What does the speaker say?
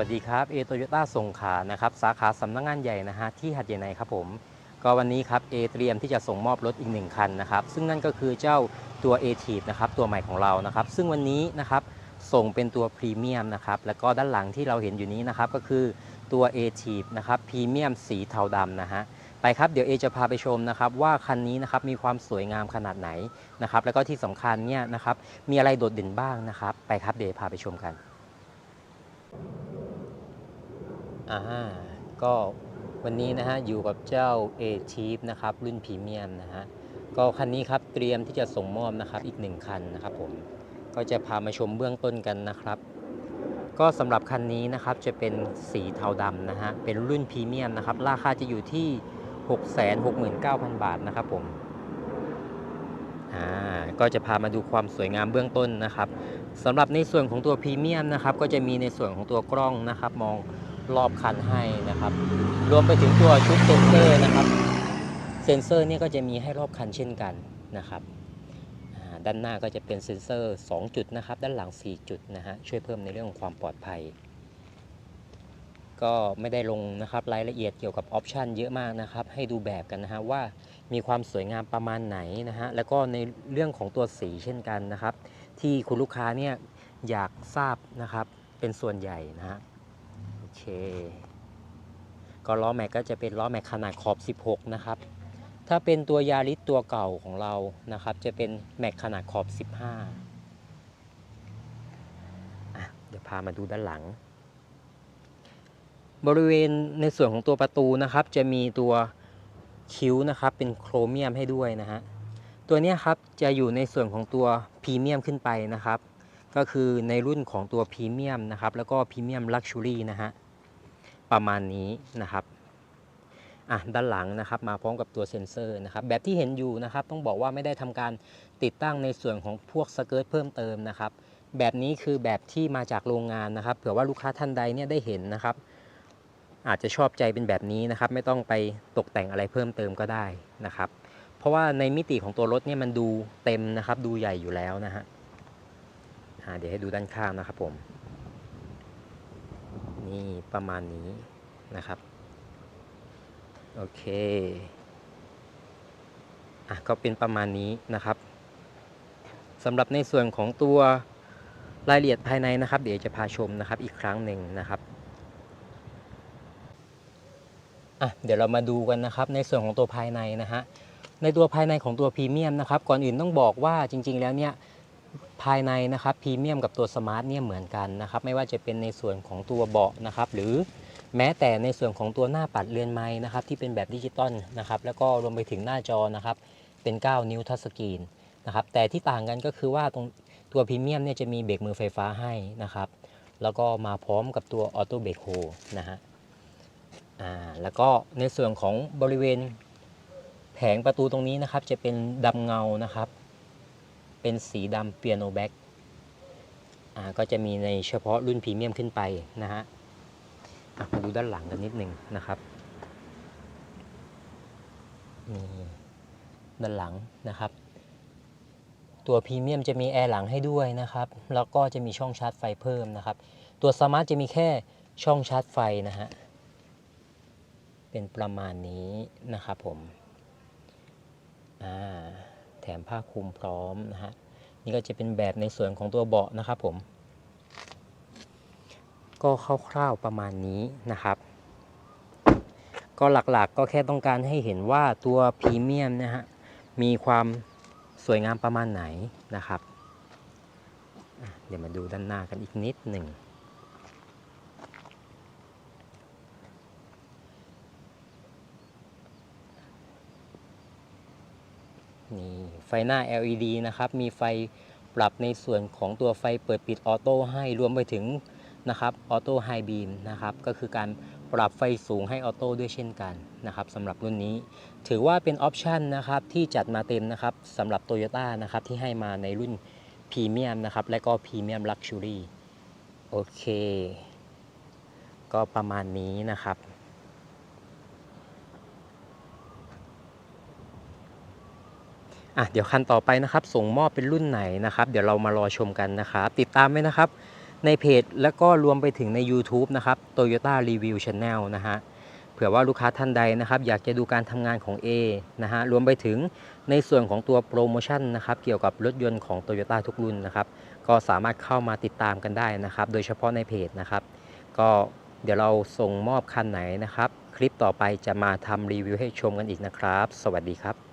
วัสดีครับเอโตโยต้าสงขานะครับสาขาสำนักงานใหญ่นะฮะที่หัดใหญ่ในครับผมก็วันนี้ครับเอเตรียมที่จะส่งมอบรถอีกหนึ่งคันนะครับซึ่งนั่นก็คือเจ้าตัว a t i v นะครับตัวใหม่ของเรานะครับซึ่งวันนี้นะครับส่งเป็นตัวพรีเมียมนะครับแล้วก็ด้านหลังที่เราเห็นอยู่นี้นะครับก็คือตัว a t i v นะครับพรีเมียมสีเทาดำนะฮะไปครับเดี๋ยวเอจะพาไปชมนะครับว่าคันนี้นะครับมีความสวยงามขนาดไหนนะครับแล้วก็ที่สำคัญเนี่ยนะครับมีอะไรโดดเด่นบ้างนะครับไปครับเดี๋ยวพาไปชมกัน อ่าก็วันนี้นะฮะอยู่กับเจ้า a t i p นะครับรุ่นพรีเมียมนะฮะก็คันนี้ครับเตรียมที่จะส่งมอบนะครับอีกหนึ่งคันนะครับผมก็จะพามาชมเบื้องต้นกันนะครับ ก็สำหรับคันนี้นะครับจะเป็นสีเทาดำนะฮะเป็นรุ่นพรีเมียมนะครับราคาจะอยู่ที่ 669,000 บาทนะครับผมอ่าก็จะพามาดูความสวยงามเบื้องต้นนะครับสำหรับในส่วนของตัวพรีเมียมนะครับก็จะมีในส่วนของตัวกล้องนะครับมอง รอบคันให้นะครับ รวมไปถึงตัวชุดเซ็นเซอร์นะครับ เซ็นเซอร์นี่ก็จะมีให้รอบคันเช่นกันนะครับด้านหน้าก็จะเป็นเซ็นเซอร์ 2 จุดนะครับ ด้านหลัง 4 จุดนะฮะช่วยเพิ่มในเรื่องของความปลอดภัย ก็ไม่ได้ลงนะครับรายละเอียดเกี่ยวกับออปชันเยอะมากนะครับ ให้ดูแบบกันนะฮะว่ามีความสวยงามประมาณไหนนะฮะแล้วก็ในเรื่องของตัวสีเช่นกันนะครับ ที่คุณลูกค้าเนี่ยอยากทราบนะครับเป็นส่วนใหญ่นะฮะ เค ก็ล้อแม็กก็จะเป็นล้อแม็กขนาดขอบ 16 นะครับ ถ้าเป็นตัวยาริสตัวเก่าของเรานะครับ จะเป็นแม็กขนาดขอบ 15 เดี๋ยวพามาดูด้านหลัง บริเวณในส่วนของตัวประตูนะครับ จะมีตัวคิ้วนะครับ เป็นโครเมียมให้ด้วยนะฮะ ตัวนี้ครับจะอยู่ในส่วนของตัวพรีเมียมขึ้นไปนะครับ ก็คือในรุ่นของตัวพรีเมียมนะครับ แล้วก็พรีเมียมลักชัวรี่นะฮะ ประมาณนี้นะครับ อะ ด้านหลังนะครับ มาพร้อมกับตัวเซ็นเซอร์นะครับ แบบที่เห็นอยู่นะครับ ต้องบอกว่าไม่ได้ทำการติดตั้งในส่วนของพวกสเกิร์ตเพิ่มเติมนะครับ แบบนี้คือแบบที่มาจากโรงงานนะครับ เผื่อว่าลูกค้าท่านใดเนี่ยได้เห็นนะครับ อาจจะชอบใจเป็นแบบนี้นะครับ ไม่ต้องไปตกแต่งอะไรเพิ่มเติมก็ได้นะครับ เพราะว่าในมิติของตัวรถเนี่ยมันดูเต็มนะครับ ดูใหญ่อยู่แล้วนะฮะ เดี๋ยวให้ดูด้านข้างนะครับผม นี่ประมาณนี้นะครับ โอเค อะก็เป็นประมาณนี้นะครับสำหรับในส่วนของตัวรายละเอียดภายในนะครับ เดี๋ยวจะพาชมนะครับอีกครั้งหนึ่งนะครับอะเดี๋ยวเรามาดูกันนะครับในส่วนของตัวภายในนะฮะในตัวภายในของตัวพรีเมียมนะครับก่อนอื่นต้องบอกว่าจริง ๆ แล้วเนี่ย ภายในนะครับพรีเมียมกับตัวสมาร์ทเนี่ยเหมือนกันนะครับไม่ว่าจะเป็นในส่วนของตัวเบาะนะครับหรือแม้แต่ในส่วนของตัวหน้าปัดเรือนไม้นะครับที่เป็นแบบดิจิตอลนะครับแล้วก็รวมไปถึงหน้าจอนะครับเป็น 9 นิ้วทัชสกรีนนะครับแต่ที่ต่างกันก็คือว่าตรงตัวพรีเมียมเนี่ยจะมีเบรกมือไฟฟ้าให้นะครับแล้วก็มาพร้อมกับตัวออโต้เบรกโฮนะฮะอ่าแล้วก็ในส่วนของบริเวณแผงประตูตรงนี้นะครับจะเป็นดำเงานะครับ เป็นสีดำเปียโนแบ็กอ่าก็จะมีในเฉพาะรุ่นพรีเมียมขึ้นไปนะฮะอะมาดูด้านหลังกันนิดหนึ่งนะครับนี่ด้านหลังนะครับ ตัวพรีเมียมจะมีแอร์หลังให้ด้วยนะครับ แล้วก็จะมีช่องชาร์จไฟเพิ่มนะครับ ตัวสมาร์ทจะมีแค่ช่องชาร์จไฟนะฮะเป็นประมาณนี้นะครับผมอ่า แถมผ้าคลุมพร้อมนะฮะนี่ก็จะเป็นแบบในส่วนของตัวเบาะนะครับผม ก็คร่าวๆประมาณนี้นะครับ ก็หลักๆก็แค่ต้องการให้เห็นว่าตัวพรีเมียมนะฮะมีความสวยงามประมาณไหนนะครับ เดี๋ยวมาดูด้านหน้ากันอีกนิดหนึ่ง นี่ไฟหน้า LED นะครับ มีไฟปรับในส่วนของตัวไฟเปิดปิดออโต้ให้รวมไปถึงนะครับออโต้ไฮบีมนะครับก็คือการปรับไฟสูงให้ออโต้ด้วยเช่นกันนะครับสำหรับรุ่นนี้ ถือว่าเป็นออปชันนะครับที่จัดมาเต็มนะครับสำหรับ t o y ยต้นะครับที่ให้มาในรุ่นพรีเมียมนะครับและก็พรีเมียมลักชัวรี่โอเค ก็ประมาณนี้นะครับ อะเดี๋ยวคันต่อไปนะครับ ส่งมอบเป็นรุ่นไหนนะครับ เดี๋ยวเรามารอชมกันนะครับ ติดตามไว้นะครับ ในเพจแล้วก็รวมไปถึงใน YouTube นะครับ Toyota Review Channel นะฮะเผื่อว่าลูกค้าท่านใดนะครับ อยากจะดูการทำงานของ A นะฮะรวมไปถึงในส่วนของตัวโปรโมชั่นนะครับ เกี่ยวกับรถยนต์ของ Toyota ทุกรุ่นนะครับ ก็สามารถเข้ามาติดตามกันได้นะครับ โดยเฉพาะในเพจนะครับ ก็เดี๋ยวเราส่งมอบคันไหนนะครับ คลิปต่อไปจะมาทำรีวิวให้ชมกันอีกนะครับ สวัสดีครับ